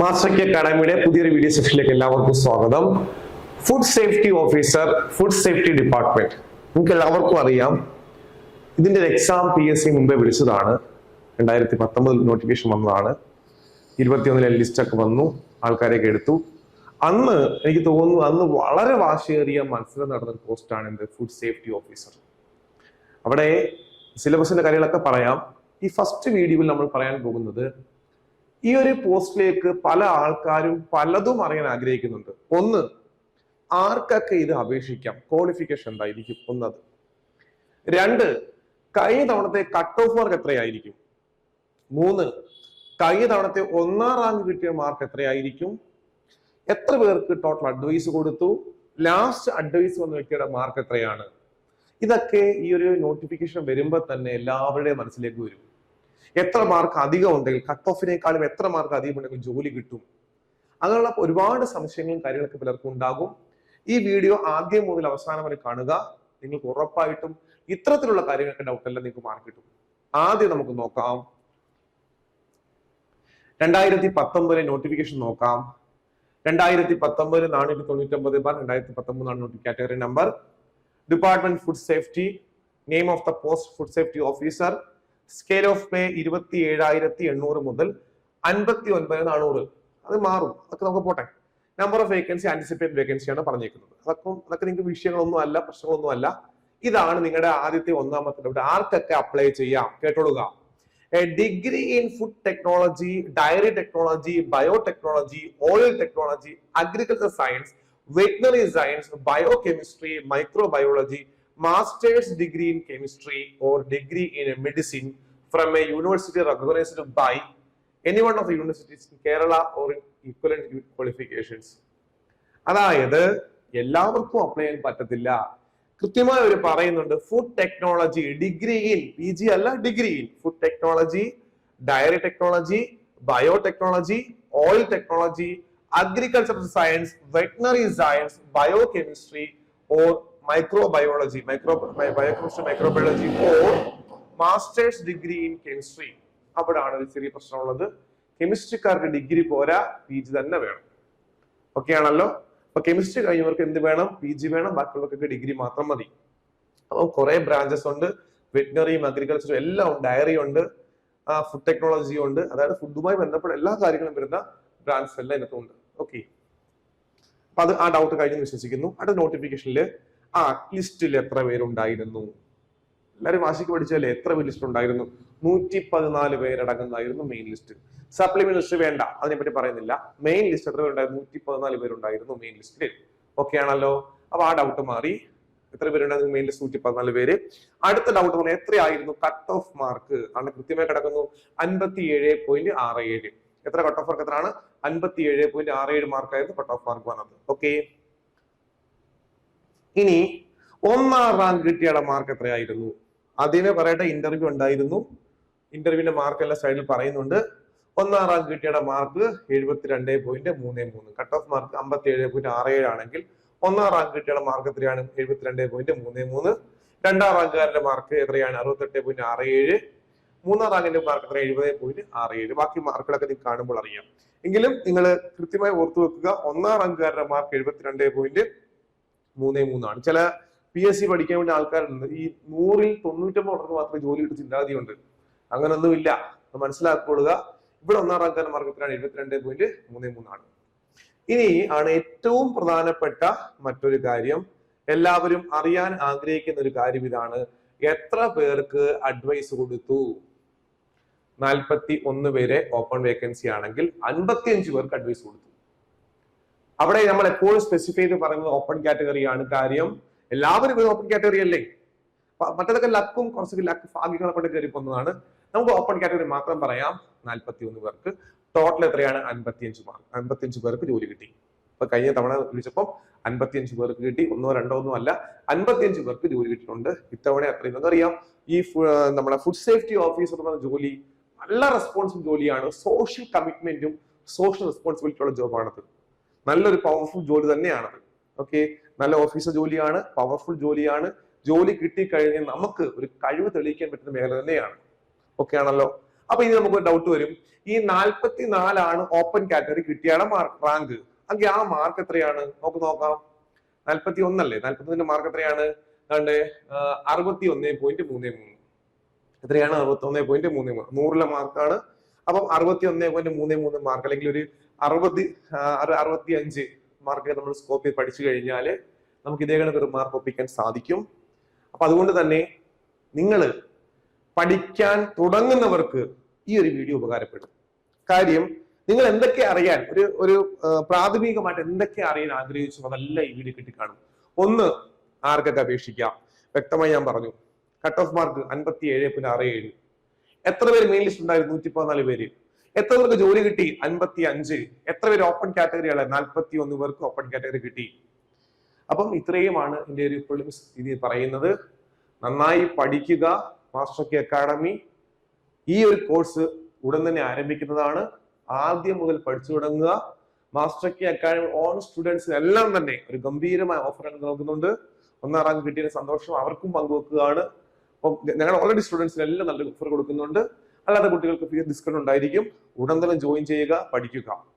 Master K അക്കാഡമിയുടെ പുതിയൊരു video സെഷനിലേക്ക് എല്ലാവർക്കും സ്വാഗതം. Food safety officer food safety department നിങ്ങൾക്ക് എല്ലാവർക്കും അറിയാം ഇതിന്റെ ഒരു എക്സാം പി എസ് സി മുമ്പേ വിളിച്ചതാണ്. രണ്ടായിരത്തി പത്തൊമ്പതിൽ നോട്ടിഫിക്കേഷൻ വന്നതാണ്. ഇരുപത്തിയൊന്നിലെ ലിസ്റ്റൊക്കെ വന്നു ആൾക്കാരെയൊക്കെ എടുത്തു. അന്ന് എനിക്ക് തോന്നുന്നു അന്ന് വളരെ വാശിയേറിയ മത്സരം നടന്ന പോസ്റ്റാണ് എന്ത് ഫുഡ് സേഫ്റ്റി ഓഫീസർ അവിടെ സിലബസിന്റെ കാര്യങ്ങളൊക്കെ പറയാം. ഈ ഫസ്റ്റ് വീഡിയോയിൽ നമ്മൾ പറയാൻ പോകുന്നത് ഈ ഒരു പോസ്റ്റിലേക്ക് പല ആൾക്കാരും പലതും അറിയാൻ ആഗ്രഹിക്കുന്നുണ്ട്. ഒന്ന് ആർക്കൊക്കെ ഇത് അപേക്ഷിക്കാം? ക്വാളിഫിക്കേഷൻ എന്തായിരിക്കും? ഒന്നത്. രണ്ട് കഴിഞ്ഞ തവണത്തെ കട്ട് ഓഫ് മാർക്ക് എത്രയായിരിക്കും? മൂന്ന് കഴിഞ്ഞ തവണത്തെ ഒന്നാം റാങ്ക് കിട്ടിയ മാർക്ക് എത്രയായിരിക്കും? എത്ര പേർക്ക് ടോട്ടൽ അഡ്വൈസ് കൊടുത്തു? ലാസ്റ്റ് അഡ്വൈസ് വന്ന വ്യക്തിയുടെ മാർക്ക് എത്രയാണ്? ഇതൊക്കെ ഈ ഒരു നോട്ടിഫിക്കേഷൻ വരുമ്പോൾ തന്നെ എല്ലാവരുടെയും മനസ്സിലേക്ക് വരും. എത്ര മാർക്ക് അധികം ഉണ്ടെങ്കിൽ കട്ട് ഓഫിനേക്കാളും എത്ര മാർക്ക് അധികം ഉണ്ടെങ്കിൽ ജോലി കിട്ടും? അങ്ങനെയുള്ള ഒരുപാട് സംശയങ്ങളും കാര്യങ്ങളൊക്കെ പലർക്കും ഉണ്ടാകും. ഈ വീഡിയോ ആദ്യം മുതൽ അവസാനം വരെ കാണുക. നിങ്ങൾക്ക് ഉറപ്പായിട്ടും ഇത്തരത്തിലുള്ള കാര്യങ്ങൾക്ക് ഡൗട്ട് എല്ലാം നിങ്ങൾക്ക് മാർക്ക് കിട്ടും. ആദ്യം നമുക്ക് നോക്കാം. രണ്ടായിരത്തി പത്തൊമ്പതിലെ നോട്ടിഫിക്കേഷൻ നോക്കാം. രണ്ടായിരത്തി പത്തൊമ്പത് നാനൂറ്റി തൊണ്ണൂറ്റി ഒമ്പത് ബാർ രണ്ടായിരത്തി പത്തൊമ്പതാണ് naughty category number department food safety name of the post food safety officer scale of pay ഇരുപത്തി ഏഴായിരത്തി എണ്ണൂറ് മുതൽ അൻപത്തി ഒൻപത് നാനൂറ് അത് മാറും. അതൊക്കെ നമുക്ക് പോട്ടെ. നമ്പർ ഓഫ് വേക്കൻസി ആന്റിസിപ്പേറ്റ് വേക്കൻസിയാണ് പറഞ്ഞേക്കുന്നത്. അതൊക്കെ അതൊക്കെ നിങ്ങൾക്ക് വിഷയങ്ങളൊന്നും അല്ല പ്രശ്നങ്ങളൊന്നും അല്ല. ഇതാണ് നിങ്ങളുടെ ആദ്യത്തെ ഒന്നാമത്തെ ഡൗട്ട് ആർക്കൊക്കെ അപ്ലൈ ചെയ്യാം? കേട്ടോളുക. Degree in food technology dairy technology bio technology oil technology agriculture science veterinary science bio chemistry micro microbiology masters degree in chemistry or degree in medicine from a university recognised by any one of universities in Kerala or in qualifications അതായത് എല്ലാവർക്കും apply ചെയ്യാൻ പറ്റത്തില്ല. കൃത്യമായി അവർ പറയുന്നുണ്ട് food technology ഡിഗ്രിയിൽ P G അല്ല ഡിഗ്രിയിൽ food technology dairy technology bio technology oil technology agricultural science veterinary science bio chemistry or microbiology micro biochemistry microbiology or masters degree in chemistry അവിടാണ് ഒരു ചെറിയ പ്രശ്നമുള്ളത്. കെമിസ്ട്രിക്കാർക്ക് ഡിഗ്രി പോരാ പി ജി തന്നെ വേണം. ഓക്കെ ആണല്ലോ? അപ്പൊ കെമിസ്ട്രി കഴിഞ്ഞവർക്ക് എന്ത് വേണം? പി ജി വേണം ബാക്കിയുള്ളവർക്കൊക്കെ ഡിഗ്രി മാത്രം മതി. അപ്പോൾ കുറെ ബ്രാഞ്ചസ് ഉണ്ട്. വെറ്റിനറിയും അഗ്രികൾച്ചറും എല്ലാം ഉണ്ട്. ഡയറി ഉണ്ട്. ഫുഡ് ടെക്നോളജി ഉണ്ട്. അതായത് ഫുഡുമായി ബന്ധപ്പെട്ട എല്ലാ കാര്യങ്ങളും വരുന്ന ബ്രാഞ്ചസ് എല്ലാം ഇതിനകത്തുണ്ട്. ഓക്കെ അപ്പൊ അത് ആ ഡൗട്ട് കഴിഞ്ഞെന്ന് വിശ്വസിക്കുന്നു. അടുത്ത നോട്ടിഫിക്കേഷനിൽ ആ ലിസ്റ്റിൽ എത്ര പേരുണ്ടായിരുന്നു? എല്ലാവരും വാശിക്ക് പഠിച്ചാലേ എത്ര പേര് ലിസ്റ്റ് ഉണ്ടായിരുന്നു? നൂറ്റി പതിനാല് പേരടങ്ങുന്നതായിരുന്നു മെയിൻ ലിസ്റ്റ് സപ്ലിമെന്റ് ലിസ്റ്റ് വേണ്ട. അതിനെപ്പറ്റി പറയുന്നില്ല. മെയിൻ ലിസ്റ്റ് എത്ര പേരുണ്ടായിരുന്നു? നൂറ്റി പതിനാല് പേരുണ്ടായിരുന്നു മെയിൻ ലിസ്റ്റിൽ ഓക്കെ ആണല്ലോ. അപ്പൊ ആ ഡൗട്ട് മാറി. എത്ര പേരുണ്ടായിരുന്നു മെയിൻ ലിസ്റ്റ് നൂറ്റി പതിനാല് പേര്. അടുത്ത ഡൗട്ട് പറഞ്ഞാൽ എത്രയായിരുന്നു കട്ട് ഓഫ് മാർക്ക് ആണ് കൃത്യമായി കിടക്കുന്നു. അൻപത്തി ഏഴ് പോയിന്റ് ആറ് ഏഴ്. എത്ര കട്ട് ഓഫ് മാർക്ക് എത്രയാണ്? അൻപത്തി ഏഴ് പോയിന്റ് ആറ് ഏഴ് മാർക്കായിരുന്നു കട്ട് ഓഫ് മാർക്ക് വന്നത്. ഓക്കെ ഇനി ഒന്നാം റാങ്ക് കിട്ടിയുടെ മാർക്ക് എത്രയായിരുന്നു? അതിന് പറയട്ടെ ഇന്റർവ്യൂ ഉണ്ടായിരുന്നു. ഇന്റർവ്യൂവിന്റെ മാർക്ക് എല്ലാം സൈഡിൽ പറയുന്നുണ്ട്. ഒന്നാം റാങ്ക് കിട്ടിയുടെ മാർക്ക് എഴുപത്തിരണ്ട് പോയിന്റ് മൂന്ന് മൂന്ന്. കട്ട് ഓഫ് മാർക്ക് അമ്പത്തി ഏഴ് പോയിന്റ് ആറ് ഏഴ് ആണെങ്കിൽ ഒന്നാം റാങ്ക് കിട്ടിയുടെ മാർക്ക് എത്രയാണ്? എഴുപത്തിരണ്ട് പോയിന്റ് മൂന്ന് മൂന്ന്. രണ്ടാം റാങ്കുകാരന്റെ മാർക്ക് എത്രയാണ്? അറുപത്തെട്ട് പോയിന്റ് ആറ് ഏഴ്. മൂന്നാം റാങ്കിന്റെ മാർക്ക് എത്ര എഴുപത് പോയിന്റ് ആറ് ഏഴ്. ബാക്കി മാർക്കുകളൊക്കെ നിങ്ങൾക്ക് കാണുമ്പോൾ അറിയാം. എങ്കിലും നിങ്ങൾ കൃത്യമായി ഓർത്തു വെക്കുക ഒന്നാം റാങ്കുകാരന്റെ മാർക്ക് എഴുപത്തിരണ്ട് പോയിന്റ് മൂന്ന് മൂന്നാണ്. ചില പി എസ് സി പഠിക്കാൻ വേണ്ടി ആൾക്കാരുണ്ട്. ഈ നൂറിൽ തൊണ്ണൂറ്റൊമ്പത് ഉള്ളവർക്ക് മാത്രമേ ജോലി കിട്ടും ചിന്താഗതിയുണ്ട്. അങ്ങനൊന്നുമില്ല. മനസ്സിലാക്കൊള്ളുക. ഇവിടെ ഒന്നാം റാങ്കാരൻ മാർഗത്തിലാണ്. എഴുപത്തിരണ്ട് പോയിന്റ് മൂന്ന് മൂന്നാണ്. ഇനി ആണ് ഏറ്റവും പ്രധാനപ്പെട്ട മറ്റൊരു കാര്യം. എല്ലാവരും അറിയാൻ ആഗ്രഹിക്കുന്ന ഒരു കാര്യം ഇതാണ്. എത്ര പേർക്ക് അഡ്വൈസ് കൊടുത്തു? നാൽപ്പത്തി ഒന്ന് പേരെ ഓപ്പൺ വേക്കൻസി ആണെങ്കിൽ അൻപത്തി അഞ്ച് പേർക്ക് അഡ്വൈസ് കൊടുത്തു. അവിടെ നമ്മൾ എപ്പോഴും സ്പെസിഫൈ ചെയ്ത് പറയുന്നത് ഓപ്പൺ കാറ്റഗറിയാണ് കാര്യം. എല്ലാവരും ഇത് ഓപ്പൺ കാറ്റഗറി അല്ലേ? മറ്റേതൊക്കെ ലക്കും കുറച്ചൊക്കെ ലക്ക് ഭാഗ്യങ്ങളെ കൊണ്ട് കയറി പോകുന്നതാണ്. നമുക്ക് ഓപ്പൺ കാറ്റഗറി മാത്രം പറയാം. നാൽപ്പത്തി ഒന്ന് പേർക്ക്. ടോട്ടൽ എത്രയാണ്? അൻപത്തിയഞ്ച് മാർക്ക്. അൻപത്തിയഞ്ച് പേർക്ക് ജോലി കിട്ടി. ഇപ്പൊ കഴിഞ്ഞ തവണ വിളിച്ചപ്പോൾ അൻപത്തിയഞ്ച് പേർക്ക് കിട്ടി. ഒന്നോ രണ്ടോ ഒന്നും അല്ല. അൻപത്തിയഞ്ച് പേർക്ക് ജോലി കിട്ടിയിട്ടുണ്ട്. ഇത്തവണ അത്രയും നമുക്കറിയാം ഈ നമ്മുടെ ഫുഡ് സേഫ്റ്റി ഓഫീസർ എന്ന ജോലി നല്ല റെസ്പോൺസിബിൾ ജോലിയാണ്. സോഷ്യൽ കമ്മിറ്റ്മെന്റും സോഷ്യൽ റെസ്പോൺസിബിലിറ്റിയുള്ള ജോബാണത് നല്ലൊരു പവർഫുൾ ജോലി തന്നെയാണത് ഓക്കെ നല്ല ഓഫീസർ ജോലിയാണ് പവർഫുൾ ജോലിയാണ്. ജോലി കിട്ടിക്കഴിഞ്ഞാൽ നമുക്ക് ഒരു കഴിവ് തെളിയിക്കാൻ പറ്റുന്ന മേഖല തന്നെയാണ്. ഓക്കെ ആണല്ലോ? അപ്പൊ ഇനി നമുക്ക് ഡൗട്ട് വരും. ഈ നാൽപ്പത്തി നാലാണ് ഓപ്പൺ കാറ്റഗറി കിട്ടിയാണ് മാർക്ക് റാങ്ക് എങ്കിൽ ആ മാർക്ക് എത്രയാണ്? നമുക്ക് നോക്കാം. നാൽപ്പത്തി ഒന്നല്ലേ നാൽപ്പത്തി മാർക്ക് എത്രയാണ്? കണ്ടേ അറുപത്തി ഒന്ന് പോയിന്റ് മൂന്ന് മൂന്ന്. എത്രയാണ്? അറുപത്തി ഒന്ന് പോയിന്റ് മൂന്ന് മൂന്ന്. നൂറിലെ മാർക്കാണ് അപ്പം അറുപത്തി ഒന്ന് പോയിന്റ് മൂന്ന് മൂന്ന് മാർക്ക് അല്ലെങ്കിൽ ഒരു അറുപത് അറുപത്തി അഞ്ച് മാർക്ക് നമ്മൾ സ്കോപ്പ് ചെയ്ത് പഠിച്ചു കഴിഞ്ഞാൽ നമുക്ക് ഇതേ കണക്ക് ഒരു മാർക്ക് ഒപ്പിക്കാൻ സാധിക്കും. അപ്പൊ അതുകൊണ്ട് തന്നെ നിങ്ങൾ പഠിക്കാൻ തുടങ്ങുന്നവർക്ക് ഈ ഒരു വീഡിയോ ഉപകാരപ്പെടും. കാര്യം നിങ്ങൾ എന്തൊക്കെ അറിയാൻ ഒരു ഒരു പ്രാഥമികമായിട്ട് എന്തൊക്കെ അറിയാൻ ആഗ്രഹിച്ചു അതെല്ലാം ഈ വീഡിയോ കിട്ടിക്കാണും. ഒന്ന് ആർക്കൊക്കെ അപേക്ഷിക്കാം? വ്യക്തമായി ഞാൻ പറഞ്ഞു. കട്ട് ഓഫ് മാർക്ക് അൻപത്തി ഏഴ് പിന്നെ ആറ് ഏഴ്. എത്ര പേര് മെയിൻ ലിസ്റ്റ് ഉണ്ടായിരുന്നു? നൂറ്റി പതിനാല് പേര്. എത്ര പേർക്ക് ജോലി കിട്ടി? അൻപത്തി അഞ്ച് എത്ര പേര് ഓപ്പൺ കാറ്റഗറിയാണ് നാൽപ്പത്തി ഒന്ന് പേർക്ക് ഓപ്പൺ കാറ്റഗറി കിട്ടി. അപ്പം ഇത്രയുമാണ് എന്റെ ഒരു പ്രിലിംസ് ഇത് പറയുന്നത്. നന്നായി പഠിക്കുക മാസ്റ്റർ കെ അക്കാഡമി ഈ ഒരു കോഴ്സ് ഉടൻ തന്നെ ആരംഭിക്കുന്നതാണ്. ആദ്യം മുതൽ പഠിച്ചു തുടങ്ങുക. മാസ്റ്റർ കെ അക്കാഡമി ഓൺ സ്റ്റുഡൻസിന് എല്ലാം തന്നെ ഒരു ഗംഭീരമായ ഓഫർ നൽകുന്നുണ്ട്. ഒന്നാം റാങ്ക് കിട്ടിയ സന്തോഷം. അവർക്കും പങ്കുവെക്കുകയാണ്. അപ്പം ഞങ്ങൾ ഓൾറെഡി സ്റ്റുഡൻസിന് എല്ലാം നല്ല ഓഫർ കൊടുക്കുന്നുണ്ട്. അല്ലാത്ത കുട്ടികൾക്ക് ഡിസ്കൗണ്ട് ഉണ്ടായിരിക്കും. ഉടൻ തന്നെ ജോയിൻ ചെയ്യുക പഠിക്കുക.